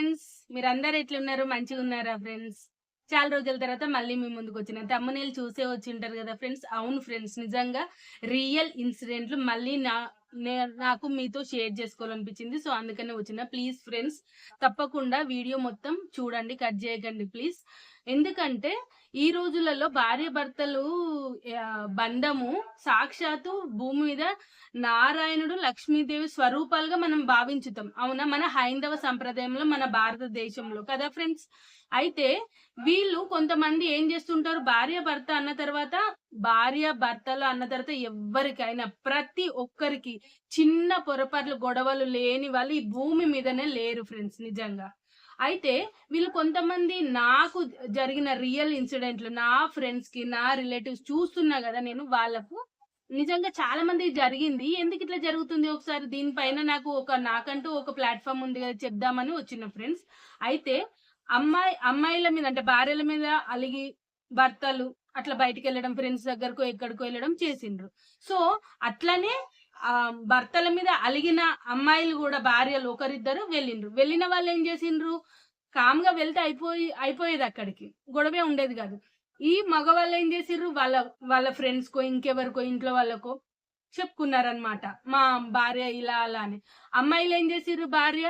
Friends మీరందరు ఎట్లున్నారు? మంచిగా ఉన్నారా ఫ్రెండ్స్? చాలా రోజుల తర్వాత మళ్ళీ మీ ముందుకు వచ్చిన తమ్మునేలు చూసే వచ్చి ఉంటారు కదా ఫ్రెండ్స్? అవును ఫ్రెండ్స్ నిజంగా రియల్ ఇన్సిడెంట్లు మళ్ళీ నా నాకు మీతో షేర్ చేసుకోవాలనిపించింది. సో అందుకనే వచ్చిన. ప్లీజ్ ఫ్రెండ్స్ తప్పకుండా వీడియో మొత్తం చూడండి కట్ చేయకండి ప్లీజ్. ఎందుకంటే ఈ రోజులలో భార్య భర్తలు బంధము సాక్షాత్తు భూమి మీద నారాయణుడు లక్ష్మీదేవి స్వరూపాలుగా మనం భావించుతాం. అవునా? మన హైందవ సంప్రదాయంలో మన భారతదేశంలో. కదా ఫ్రెండ్స్? అయితే వీళ్ళు కొంతమంది ఏం చేస్తుంటారు? భార్య భర్త అన్న తర్వాత భార్య భర్తలు అన్న తర్వాత ఎవరికైనా ప్రతి ఒక్కరికి చిన్న పొరపాట్లు గొడవలు లేని వాళ్ళు ఈ భూమి మీదనే లేరు ఫ్రెండ్స్ నిజంగా. అయితే వీళ్ళు కొంతమంది నాకు జరిగిన రియల్ ఇన్సిడెంట్లు నా ఫ్రెండ్స్కి నా రిలేటివ్స్ చూస్తున్నా కదా నేను వాళ్ళకు నిజంగా చాలా మంది జరిగింది. ఎందుకు ఇట్లా జరుగుతుంది ఒకసారి? దీనిపైన నాకు ఒక నాకంటూ ఒక ప్లాట్ఫామ్ ఉంది కదా చెప్దామని వచ్చిన ఫ్రెండ్స్ అయితే అమ్మాయి అమ్మాయిల మీద అంటే భార్యల మీద అలిగి భర్తలు అట్లా బయటికి వెళ్ళడం ఫ్రెండ్స్ దగ్గరకు ఎక్కడికో వెళ్ళడం చేసిండ్రు. సో అట్లనే భర్తల మీద అలిగిన అమ్మాయిలు కూడా భార్యలు ఒకరిద్దరు వెళ్ళిండ్రు. వెళ్ళిన వాళ్ళు ఏం చేసిండ్రు? కామ్గా వెళ్తే అయిపోయి అయిపోయేది అక్కడికి. గొడవే ఉండేది కాదు. ఈ మగవాళ్ళు ఏం చేసిర్రు వాళ్ళ వాళ్ళ ఫ్రెండ్స్ కో ఇంకెవరికో ఇంట్లో వాళ్ళకో చెప్పుకున్నారనమాట మా భార్య ఇలా అలా అని. అమ్మాయిలు ఏం చేసిర్రు భార్య?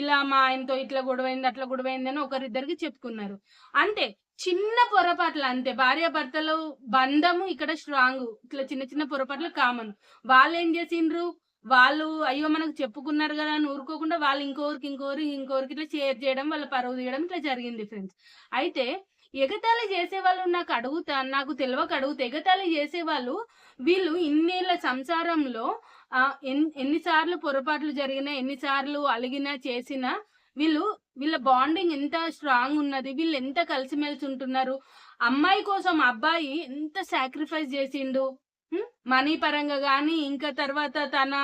ఇలా మా ఆయనతో ఇట్లా గొడవైంది అట్లా గొడవైంది అని ఒకరిద్దరికి చెప్పుకున్నారు. అంతే చిన్న పొరపాట్లు అంతే. భార్య భర్తలు బంధము ఇక్కడ స్ట్రాంగ్ ఇట్లా చిన్న చిన్న పొరపాట్లు కామన్ వాళ్ళు ఏం చేసిండ్రు? వాళ్ళు అయ్యో మనకు చెప్పుకున్నారు కదా అని ఊరుకోకుండా వాళ్ళు ఇంకోరికి ఇంకోరికి ఇంకోరికి ఇట్లా షేర్ చేయడం వాళ్ళ పరువు తీయడం ఇట్లా జరిగింది ఫ్రెండ్స్ అయితే ఎగతాళి చేసే వాళ్ళు నాకు అడుగుతా నాకు తెలియక అడుగుతా. ఎగతాళి చేసే వాళ్ళు వీళ్ళు ఇన్నేళ్ళ సంసారంలో ఎన్ని ఎన్నిసార్లు పొరపాట్లు జరిగినా ఎన్నిసార్లు అలిగినా చేసినా వీళ్ళు వీళ్ళ బాండింగ్ ఎంత స్ట్రాంగ్ ఉన్నది వీళ్ళు ఎంత కలిసిమెలిసి ఉంటున్నారు. అమ్మాయి కోసం అబ్బాయి ఎంత సాక్రిఫైస్ చేసిండు? మనీ పరంగా కానీ ఇంకా తర్వాత తన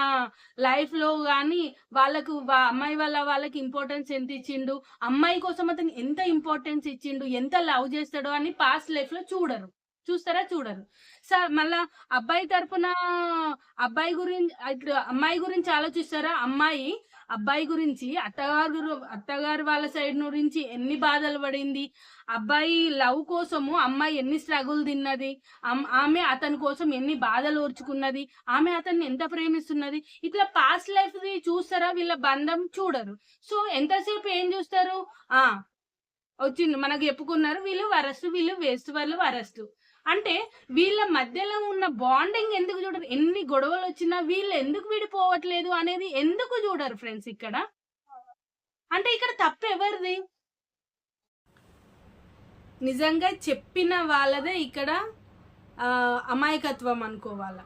లైఫ్లో కానీ వాళ్ళకు అమ్మాయి వాళ్ళ వాళ్ళకి ఇంపార్టెన్స్ ఎంత ఇచ్చిండు? అమ్మాయి కోసం అతను ఎంత ఇంపార్టెన్స్ ఇచ్చిండు? ఎంత లవ్ చేస్తాడో అని పాస్ట్ లైఫ్లో చూడరు. చూస్తారా? చూడరు. సార్ మళ్ళా అబ్బాయి తరపున అబ్బాయి గురించి అమ్మాయి గురించి ఆలోచిస్తారా? అమ్మాయి అబ్బాయి గురించి అత్తగారు అత్తగారు వాళ్ళ సైడ్ నుంచి ఎన్ని బాధలు పడింది? అబ్బాయి లవ్ కోసము అమ్మాయి ఎన్ని స్ట్రగుల్ తిన్నది? అమ్- ఆమె అతని కోసం ఎన్ని బాధలు ఓర్చుకున్నది? ఆమె అతన్ని ఎంత ప్రేమిస్తున్నది? ఇట్లా పాస్ట్ లైఫ్ చూస్తారా? వీళ్ళ బంధం చూడరు. సో ఎంతసేపు ఏం చూస్తారు? ఆ వచ్చింది మనకు చెప్పుకున్నారు వీళ్ళు వరస్ట్ వీళ్ళు వేస్ట్ వాళ్ళు వరస్ట్. అంటే వీళ్ళ మధ్యలో ఉన్న బాండింగ్ ఎందుకు చూడరు? ఎన్ని గొడవలు వచ్చినా వీళ్ళు ఎందుకు విడిపోవట్లేదు అనేది ఎందుకు చూడరు ఫ్రెండ్స్ ఇక్కడ? అంటే ఇక్కడ తప్పు ఎవరిది? నిజంగా చెప్పిన వాళ్ళదే ఇక్కడ అమాయకత్వం అనుకోవాల.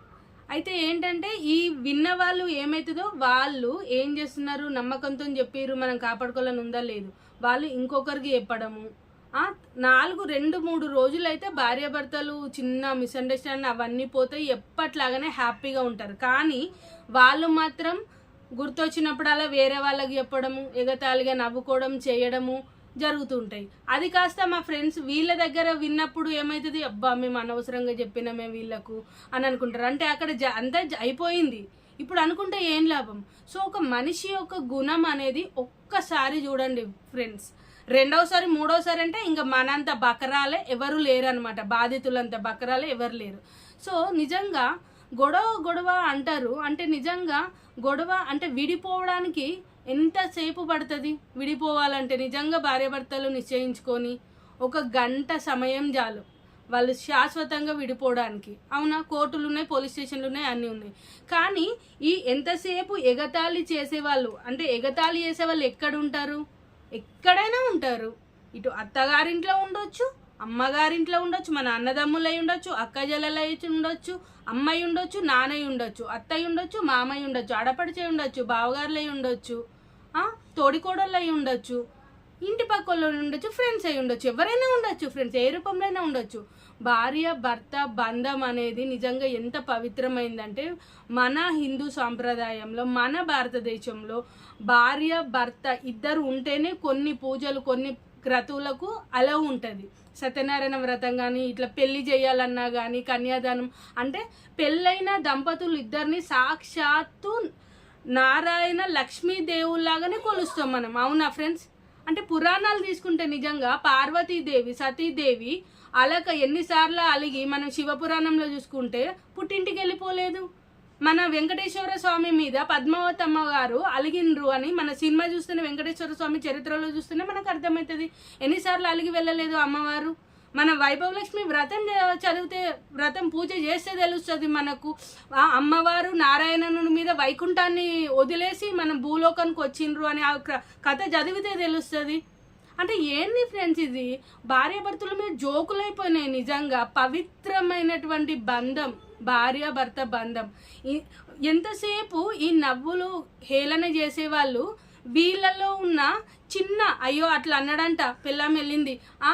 అయితే ఏంటంటే ఈ విన్న వాళ్ళు ఏమవుతుందో వాళ్ళు ఏం చేస్తున్నారు? నమ్మకంతో చెప్పిరు మనం కాపాడుకోవాలని ఉందా? లేదు. వాళ్ళు ఇంకొకరికి చెప్పడము. నాలుగు రెండు మూడు రోజులు అయితే భార్యాభర్తలు చిన్న మిస్అండర్స్టాండింగ్ అవన్నీ పోతాయి. ఎప్పట్లాగానే హ్యాపీగా ఉంటారు. కానీ వాళ్ళు మాత్రం గుర్తొచ్చినప్పుడల్లా వేరే వాళ్ళకి చెప్పడము ఎగతాళిగా నవ్వుకోవడం చేయడము జరుగుతుంటాయి అది కాస్త మా ఫ్రెండ్స్ వీళ్ళ దగ్గర విన్నప్పుడు ఏమవుతుంది అబ్బా మేము అనవసరంగా చెప్పినామే వీళ్ళకు అని అనుకుంటారు. అంటే అక్కడ జ- అంతా జ- అయిపోయింది. ఇప్పుడు అనుకుంటే ఏం లాభం? సో ఒక మనిషి యొక్క గుణం అనేది ఒక్కసారి చూడండి ఫ్రెండ్స్. రెండవసారి మూడవసారి అంటే ఇంకా మనంత బకరాలే ఎవరు లేరనమాట బాధితులంత బకరాలే ఎవరు లేరు. సో నిజంగా గొడవ గొడవ అంటారు. అంటే నిజంగా గొడవ అంటే విడిపోవడానికి ఎంతసేపు పడుతుంది? విడిపోవాలంటే నిజంగా భార్యాభర్తలు నిశ్చయించుకొని ఒక గంట సమయం చాలు. వాళ్ళు శాశ్వతంగా విడిపోవడానికి. అవునా? కోర్టులు ఉన్నాయి పోలీస్ స్టేషన్లు ఉన్నాయి అన్నీ ఉన్నాయి. కానీ ఈ ఎంతసేపు ఎగతాళి చేసేవాళ్ళు? అంటే ఎగతాళి చేసే వాళ్ళు ఎక్కడ ఉంటారు? ఎక్కడైనా ఉంటారు. ఇటు అత్తగారింట్లో ఉండొచ్చు అమ్మగారింట్లో ఉండొచ్చు మన అన్నదమ్ములై ఉండొచ్చు అక్క జల్లలై ఉండొచ్చు అమ్మాయి ఉండొచ్చు నాన్నయ్య ఉండొచ్చు అత్తయ్య ఉండొచ్చు మామయ్య ఉండొచ్చు ఆడపడిచే ఉండొచ్చు బావగారులై ఉండొచ్చు తోడికోడళ్ళై తోడికోడళ్ళు ఉండొచ్చు ఇంటి పక్కల్లో ఉండొచ్చు ఫ్రెండ్స్ అయి ఉండొచ్చు ఎవరైనా ఉండొచ్చు ఫ్రెండ్స్ ఏ రూపంలో అయినా ఉండొచ్చు. భార్య భర్త బంధం అనేది నిజంగా ఎంత పవిత్రమైందంటే మన హిందూ సాంప్రదాయంలో మన భారతదేశంలో భార్య భర్త ఇద్దరు ఉంటేనే కొన్ని పూజలు కొన్ని క్రతువులకు అలౌ ఉంటుంది. సత్యనారాయణ వ్రతం కానీ ఇట్లా పెళ్ళి చేయాలన్నా కానీ కన్యాదానం అంటే పెళ్ళైన దంపతులు ఇద్దరిని సాక్షాత్తు నారాయణ లక్ష్మీదేవుల్లాగానే కొలుస్తాం మనం. అవునా ఫ్రెండ్స్? అంటే పురాణాలు తీసుకుంటే నిజంగా పార్వతీదేవి సతీదేవి అలక ఎన్నిసార్లు అలిగి మనం శివపురాణంలో చూసుకుంటే పుట్టింటికి వెళ్ళిపోలేదు. మన వెంకటేశ్వర స్వామి మీద పద్మావతమ్మ గారు అలిగిండ్రు అని మన సినిమా చూస్తేనే వెంకటేశ్వర స్వామి చరిత్రలో చూస్తేనే మనకు అర్థమవుతుంది. ఎన్నిసార్లు అలిగి వెళ్ళలేదు అమ్మవారు? మన వైభవలక్ష్మి వ్రతం చదివితే వ్రతం పూజ చేస్తే తెలుస్తుంది మనకు. ఆ అమ్మవారు నారాయణను మీద వైకుంఠాన్ని వదిలేసి మనం భూలోకానికి వచ్చిండ్రు అని ఆ క్ర- కథ చదివితే తెలుస్తుంది. అంటే ఏంది ఫ్రెండ్స్ ఇది? భార్యాభర్తల మీద జోకులైపోయినాయి నిజంగా. పవిత్రమైనటువంటి బంధం భార్య భర్త బంధం ఎంతసేపు ఈ నవ్వులు హేళన చేసేవాళ్ళు వీళ్ళలో ఉన్న చిన్న అయ్యో అట్లా అన్నాడంట పిల్లం వెళ్ళింది. ఆ,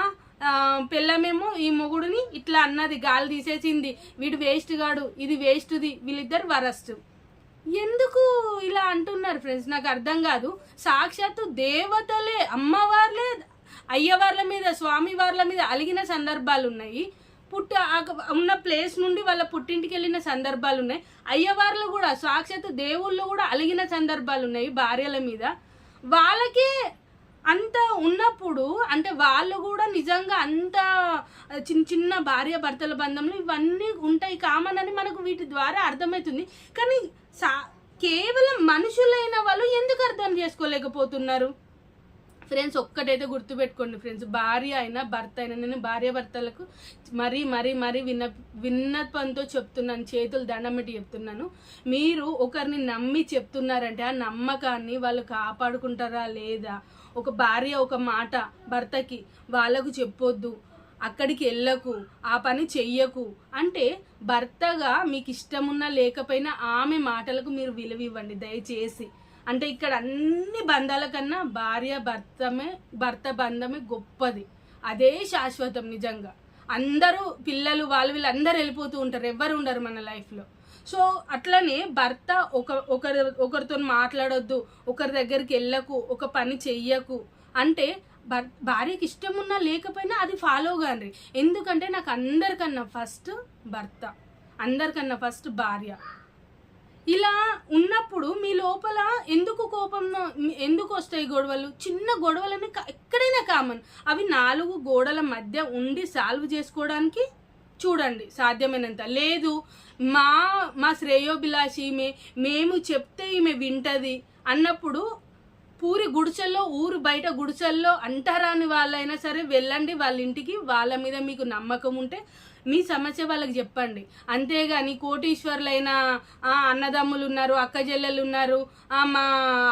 పిల్లమేమో ఈ మొగుడిని ఇట్లా అన్నది గాలి తీసేసింది. వీడు వేస్ట్ గాడు ఇది వేస్ట్ది వీళ్ళిద్దరు వరస్ట్. ఎందుకు? ఇలా అంటున్నారు ఫ్రెండ్స్ నాకు అర్థం కాదు. సాక్షాత్తు దేవతలే అమ్మవార్లే అయ్యవార్ల మీద స్వామివార్ల మీద అలిగిన సందర్భాలు ఉన్నాయి పుట్ట ఉన్న ప్లేస్ నుండి వాళ్ళ పుట్టింటికి వెళ్ళిన సందర్భాలు ఉన్నాయి అయ్యవార్లు కూడా సాక్షాత్తు దేవుళ్ళు కూడా అలిగిన సందర్భాలు ఉన్నాయి భార్యల మీద. వాళ్ళకే అంత ఉన్నప్పుడు అంటే వాళ్ళు కూడా నిజంగా అంత చిన్న చిన్న భార్య భర్తల బంధంలో ఇవన్నీ ఉంటాయి. కామన్ అని మనకు వీటి ద్వారా అర్థమవుతుంది. కానీ సా కేవలం మనుషులైన వాళ్ళు ఎందుకు అర్థం చేసుకోలేకపోతున్నారు? ఫ్రెండ్స్ ఒక్కటైతే గుర్తుపెట్టుకోండి ఫ్రెండ్స్ భార్య అయినా భర్త అయినా నేను భార్య భర్తలకు మరీ మరీ మరీ విన్న విన్నపంతో చెప్తున్నాను చేతులు దండం పెట్టి చెప్తున్నాను. మీరు ఒకరిని నమ్మి చెప్తున్నారంటే ఆ నమ్మకాన్ని వాళ్ళు కాపాడుకుంటారా లేదా? ఒక భార్య ఒక మాట భర్తకి వాళ్ళకు చెప్పొద్దు. అక్కడికి వెళ్ళకు ఆ పని చెయ్యకు. అంటే భర్తగా మీకు ఇష్టమున్నా లేకపోయినా ఆమె మాటలకు మీరు విలువ ఇవ్వండి దయచేసి. అంటే ఇక్కడ అన్ని బంధాల కన్నా భార్య భర్తమే భర్త బంధమే గొప్పది. అదే శాశ్వతం నిజంగా. అందరూ పిల్లలు వాళ్ళు వీళ్ళందరూ వెళ్ళిపోతూ ఉంటారు. ఎవ్వరు ఉండరు మన లైఫ్లో. సో అట్లనే భర్త ఒక ఒకరి ఒకరితో మాట్లాడొద్దు ఒకరి దగ్గరికి వెళ్ళకు ఒక పని చెయ్యకు. అంటే భార్యకి ఇష్టం ఉన్నా లేకపోయినా అది ఫాలో కానీ ఎందుకంటే నాకు అందరికన్నా ఫస్ట్ భర్త అందరికన్నా ఫస్ట్ భార్య. ఇలా ఉన్నప్పుడు మీ లోపల ఎందుకు కోపం ఎందుకు వస్తాయి గొడవలు? చిన్న గొడవలని ఎక్కడైనా కామన్. అవి నాలుగు గోడల మధ్య ఉండి సాల్వ్ చేసుకోవడానికి చూడండి సాధ్యమైనంత. లేదు మా మా శ్రేయోభిలాషి ఈమె మేము చెప్తే ఈమె వింటది అన్నప్పుడు పూరి గుడిసెల్లో ఊరు బయట గుడిసెల్లో అంటరాని వాళ్ళైనా సరే వెళ్ళండి వాళ్ళ ఇంటికి. వాళ్ళ మీద మీకు నమ్మకం ఉంటే మీ సమస్య వాళ్ళకి చెప్పండి. అంతేగాని కోటీశ్వర్లైన అన్నదమ్ములు ఉన్నారు అక్క చెల్లెలు ఉన్నారు మా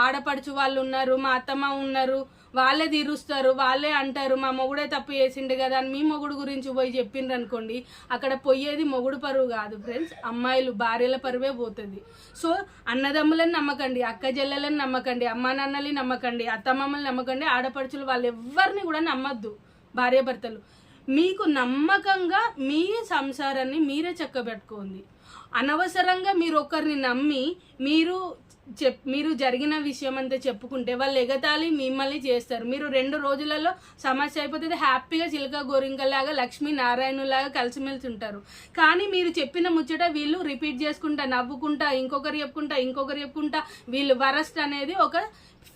ఆడపడుచు వాళ్ళు ఉన్నారు మా అత్తమ్మ ఉన్నారు వాళ్ళే తీరుస్తారు వాళ్ళే అంటారు మా మొగుడే తప్పు చేసిండు కదా అని మీ మొగుడు గురించి పోయి చెప్పిండ్రు అనుకోండి అక్కడ పోయేది మొగుడు పరువు కాదు ఫ్రెండ్స్ అమ్మాయిలు భార్యల పరువే పోతుంది. సో అన్నదమ్ములని నమ్మకండి అక్క చెల్లెలని నమ్మకండి అమ్మా నాన్నల్ని నమ్మకండి అత్తమ్మమ్మని నమ్మకండి ఆడపడుచులు వాళ్ళు ఎవరిని కూడా నమ్మద్దు భార్యాభర్తలు మీకు నమ్మకంగా మీ సంసారాన్ని మీరే చక్కబెట్టుకోండి. అనవసరంగా మీరు ఒకరిని నమ్మి మీరు చెప్ మీరు జరిగిన విషయం అంతా చెప్పుకుంటే వాళ్ళు ఎగతాళి మిమ్మల్ని చేస్తారు. మీరు రెండు రోజులలో సమస్య అయిపోతుంది హ్యాపీగా చిలక గోరింకలాగా లక్ష్మీ నారాయణులాగా కలిసిమెలిసి ఉంటారు కానీ మీరు చెప్పిన ముచ్చట వీళ్ళు రిపీట్ చేసుకుంటా నవ్వుకుంటా ఇంకొకరు చెప్పుకుంటా ఇంకొకరు చెప్పుకుంటా వీళ్ళు వరస్ట్ అనేది ఒక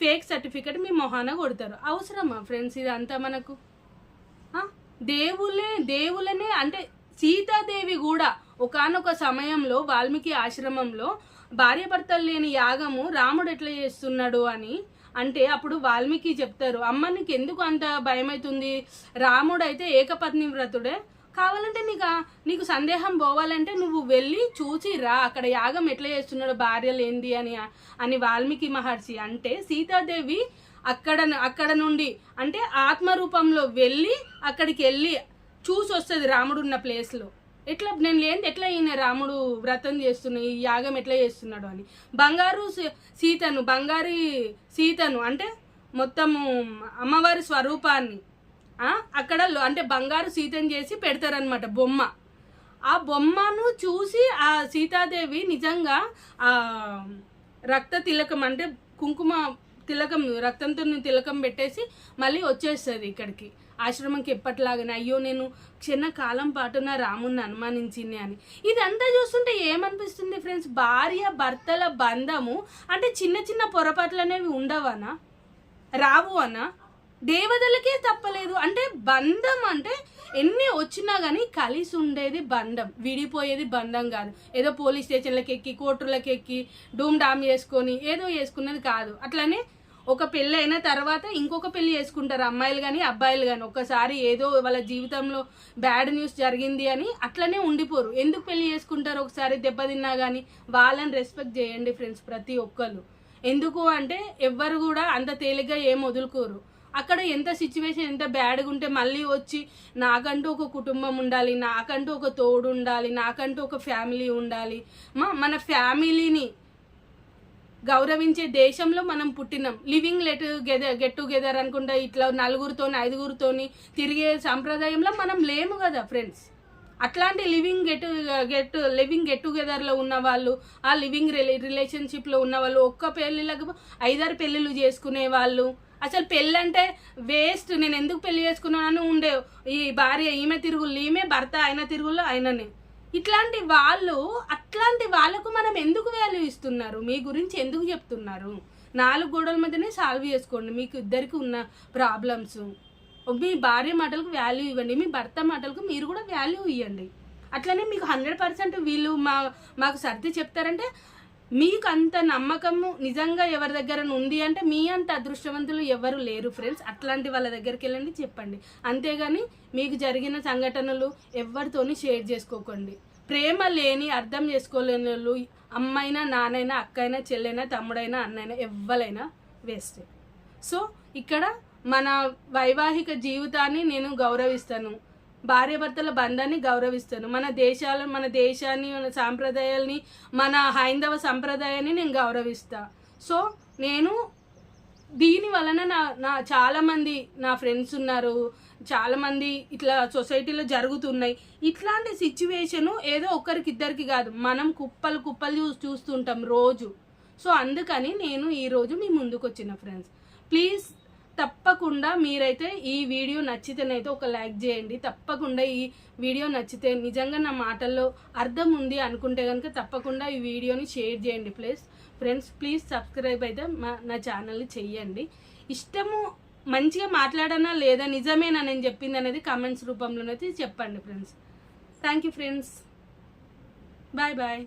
ఫేక్ సర్టిఫికెట్ మీ మొహాన కొడతారు. అవసరమా ఫ్రెండ్స్ ఇదంతా మనకు? దేవులే దేవులనే అంటే సీతాదేవి కూడా ఒకానొక సమయంలో వాల్మీకి ఆశ్రమంలో భార్యాభర్తలు లేని యాగము రాముడు ఎట్లా చేస్తున్నాడు అని అంటే అప్పుడు వాల్మీకి చెప్తారు అమ్మ నీకు ఎందుకు అంత భయమవుతుంది రాముడు అయితే ఏకపత్ని వ్రతుడే. కావాలంటే నీకు? నీకు సందేహం పోవాలంటే నువ్వు వెళ్ళి చూసి రా. అక్కడ యాగం ఎట్లా చేస్తున్నాడు భార్యలు ఏంది అని అని వాల్మీకి మహర్షి అంటే సీతాదేవి అక్కడ అక్కడ నుండి అంటే ఆత్మ రూపంలో వెళ్ళి అక్కడికి వెళ్ళి చూసి వస్తుంది రాముడు ఉన్న ప్లేస్లో ఎట్లా నేను లేని ఎట్లా ఈయన రాముడు వ్రతం చేస్తున్నా ఈ యాగం ఎట్లా చేస్తున్నాడు అని. బంగారు సీ- సీతను బంగారి సీతను అంటే మొత్తము అమ్మవారి స్వరూపాన్ని అక్కడ అంటే బంగారు సీతను చేసి పెడతారనమాట బొమ్మ. ఆ బొమ్మను చూసి ఆ సీతాదేవి నిజంగా ఆ రక్త తిలకం అంటే కుంకుమ తిలకం రక్తంతో తిలకం పెట్టేసి మళ్ళీ వచ్చేస్తుంది ఇక్కడికి. ఆశ్రమంకి ఎప్పటిలాగానే అయ్యో నేను క్షణకాలం పాటు నా రాముని అనుమానించింది అని. ఇదంతా చూస్తుంటే ఏమనిపిస్తుంది ఫ్రెండ్స్ భార్య భర్తల బంధము అంటే చిన్న చిన్న పొరపాట్లు అనేవి ఉండవనా? రావు అనా? దేవతలకే తప్పలేదు. అంటే బంధం అంటే ఎన్ని వచ్చినా కానీ కలిసి ఉండేది బంధం. విడిపోయేది బంధం కాదు. ఏదో పోలీస్ స్టేషన్లకు ఎక్కి కోర్టులకు ఎక్కి డూమ్ డామ్ చేసుకొని ఏదో చేసుకున్నది కాదు. అట్లనే ఒక పెళ్ళి అయిన తర్వాత ఇంకొక పెళ్ళి చేసుకుంటారు అమ్మాయిలు కానీ అబ్బాయిలు కానీ ఒక్కసారి ఏదో వాళ్ళ జీవితంలో బ్యాడ్ న్యూస్ జరిగింది అని అట్లనే ఉండిపోరు. ఎందుకు పెళ్ళి చేసుకుంటారు ఒకసారి దెబ్బతిన్నా కానీ వాళ్ళని రెస్పెక్ట్ చేయండి ఫ్రెండ్స్ ప్రతి ఒక్కరు ఎందుకు అంటే ఎవ్వరు కూడా అంత తేలిగ్గా ఏం వదులుకోరు. అక్కడ ఎంత సిచ్యువేషన్ ఎంత బ్యాడ్గా ఉంటే మళ్ళీ వచ్చి నాకంటూ ఒక కుటుంబం ఉండాలి నాకంటూ ఒక తోడు ఉండాలి నాకంటూ ఒక ఫ్యామిలీ ఉండాలి. మా- మన ఫ్యామిలీని గౌరవించే దేశంలో మనం పుట్టినాం. Living let gether get together అనుకుంటా ఇట్లా నలుగురితోని ఐదుగురితోని తిరిగే సాంప్రదాయంలో మనం లేము కదా ఫ్రెండ్స్ అట్లాంటి living get get living get టుగెదర్లో ఉన్న వాళ్ళు ఆ లివింగ్ రిలేషన్షిప్లో ఉన్న వాళ్ళు ఒక్క పెళ్ళిళ్ళకు ఐదారు పెళ్ళిళ్ళు చేసుకునే వాళ్ళు. అసలు పెళ్ళి అంటే వేస్ట్ నేను ఎందుకు పెళ్ళి చేసుకున్నాను ఉండే ఈ భార్య ఈమె తిరుగుళ్ళు ఈమె భర్త ఆయన తిరుగుళ్ళు ఆయననే. ఇట్లాంటి వాళ్ళు అట్లాంటి వాళ్ళకు మనం ఎందుకు వాల్యూ ఇస్తున్నారు? మీ గురించి ఎందుకు చెప్తున్నారు? నాలుగు గోడల మధ్యనే సాల్వ్ చేసుకోండి. మీకు ఇద్దరికి ఉన్న ప్రాబ్లమ్స్ మీ భార్య మాటలకు వాల్యూ ఇవ్వండి. మీ భర్త మాటలకు మీరు కూడా వాల్యూ ఇవ్వండి అట్లనే మీకు హండ్రెడ్ పర్సెంట్ వీళ్ళు మా మాకు సర్ది చెప్తారంటే మీకు అంత నమ్మకము నిజంగా ఎవరి దగ్గర ఉంది అంటే మీ అంత అదృష్టవంతులు ఎవరు లేరు ఫ్రెండ్స్ అట్లాంటి వాళ్ళ దగ్గరికి వెళ్ళండి చెప్పండి. అంతేగాని మీకు జరిగిన సంఘటనలు ఎవరితోని షేర్ చేసుకోకండి. ప్రేమ లేని అర్థం చేసుకోలేని వాళ్ళు అమ్మైనా నానైనా అక్కైనా చెల్లైనా తమ్ముడైనా అన్నైనా ఎవ్వరైనా వేస్ట్ సో ఇక్కడ మన వైవాహిక జీవితాన్ని నేను గౌరవిస్తాను. భార్యాభర్తల బంధాన్ని గౌరవిస్తాను. మన దేశాల మన దేశాన్ని మన సాంప్రదాయాల్ని మన హైందవ సంప్రదాయాన్ని నేను గౌరవిస్తా. సో నేను దీని వలన నా నా చాలామంది నా ఫ్రెండ్స్ ఉన్నారు. చాలామంది ఇట్లా సొసైటీలో జరుగుతున్నాయి. ఇట్లాంటి సిచ్యువేషను ఏదో ఒక్కరికిద్దరికి కాదు మనం కుప్పలు కుప్పలు చూ చూస్తుంటాం రోజు. సో అందుకని నేను ఈరోజు మీ ముందుకు వచ్చిన ఫ్రెండ్స్. ప్లీజ్ తప్పకుండా మీరైతే ఈ వీడియో నచ్చితేనైతే ఒక లైక్ చేయండి. తప్పకుండా ఈ వీడియో నచ్చితే నిజంగా నా మాటల్లో అర్థం ఉంది అనుకుంటే కనుక తప్పకుండా ఈ వీడియోని షేర్ చేయండి ప్లీజ్. ఫ్రెండ్స్ ప్లీజ్ సబ్స్క్రైబ్ అయితే మా నా ఛానల్ని చెయ్యండి. ఇష్టము మంచిగా మాట్లాడనా లేదా నిజమేనా నేను చెప్పింది అనేది కామెంట్స్ రూపంలోనైతే చెప్పండి friends. Thank you friends bye bye